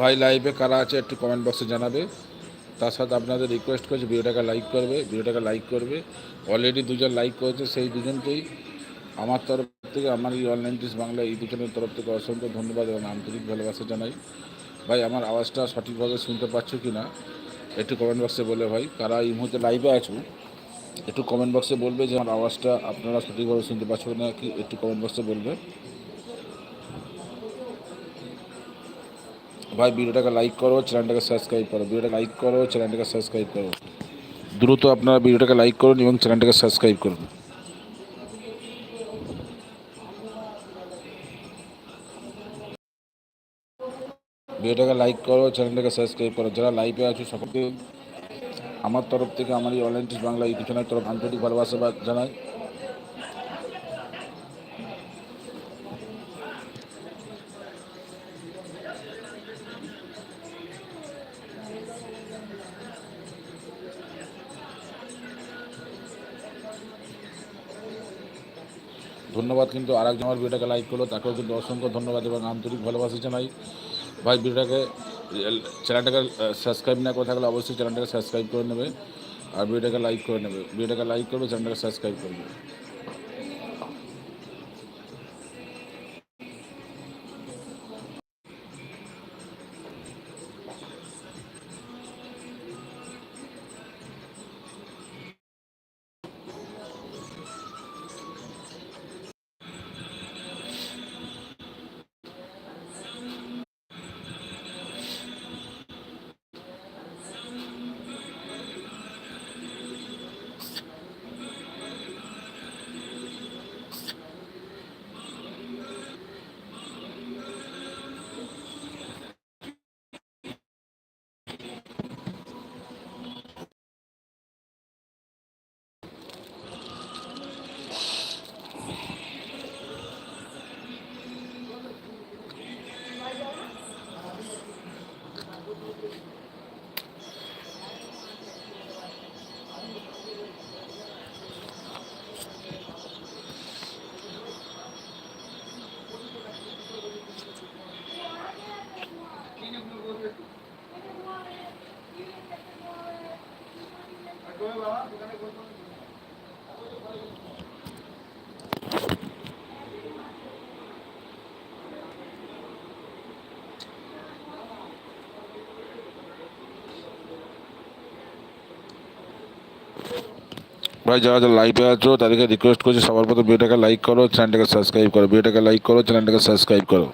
ভাই লাইভে কারা আছে একটু কমেন্ট বক্সে জানাবে। তার সাথে আপনাদের রিকোয়েস্ট করছি, ভিডিওটাকে লাইক করবে, ভিডিওটাকে লাইক করবে। অলরেডি দুজন লাইক করেছে, সেই দুজনকেই আমার তরফ থেকে আমার এই অনলাইন টিস বাংলা দুজনের তরফ থেকে অসংখ্য ধন্যবাদ এবং আন্তরিক ভালোবাসা জানাই। ভাই, আমার আওয়াজটা সঠিকভাবে শুনতে পাচ্ছ কি না একটু কমেন্ট বক্সে বলে ভাই, কারা এই মুহূর্তে লাইভে আছো? একটু কমেন্ট বক্সে বলবে যে আমার আওয়াজটা আপনারা সঠিকভাবে শুনতে পাচ্ছ না কি একটু কমেন্ট বক্সে বলবে। ভাই, ভিডিওটাকে লাইক করো চ্যানেলটাকে সাবস্ক্রাইব করো। ভিডিওটা লাইক করো চ্যানেলটাকে সাবস্ক্রাইব করো। দ্রুত আপনারা ভিডিওটাকে লাইক করুন এবং চ্যানেলটাকে সাবস্ক্রাইব করুন। ভিডিওটাকে লাইক করো, চ্যানেলটাকে সাবস্ক্রাইব করো। যারা লাইভে আছো, সকলকে আমার তরফ থেকে, আমার এই অনলাইন বাংলা ইউটিউব চ্যানেল তরফ আন্তরিক ভালোবাসা জানাই। ধন্যবাদ কিন্তু আর একজন আমার ভিডিওটাকে লাইক করল, তাকেও কিন্তু অসংখ্য ধন্যবাদ এবং আন্তরিক ভালোবাসা জানাই। ভাই ভিডিওটাকে চ্যানেলটাকে সাবস্ক্রাইব না করে থাকলে অবশ্যই চ্যানেলটাকে সাবস্ক্রাইব করে নেবে। আর ভিডিওটাকে লাইক করে নেবে। ভিডিওটাকে লাইক করবে, চ্যানেলটাকে সাবস্ক্রাইব করবে ভাই, যারা যারা লাইভে আছো, তাদেরকে রিকোয়েস্ট করছি, সবার প্রথম ভিডিওটাকে লাইক করো চ্যানেলটাকে সাবস্ক্রাইব করো। ভিডিওটাকে লাইক করো চ্যানেলটাকে সাবস্ক্রাইব করো।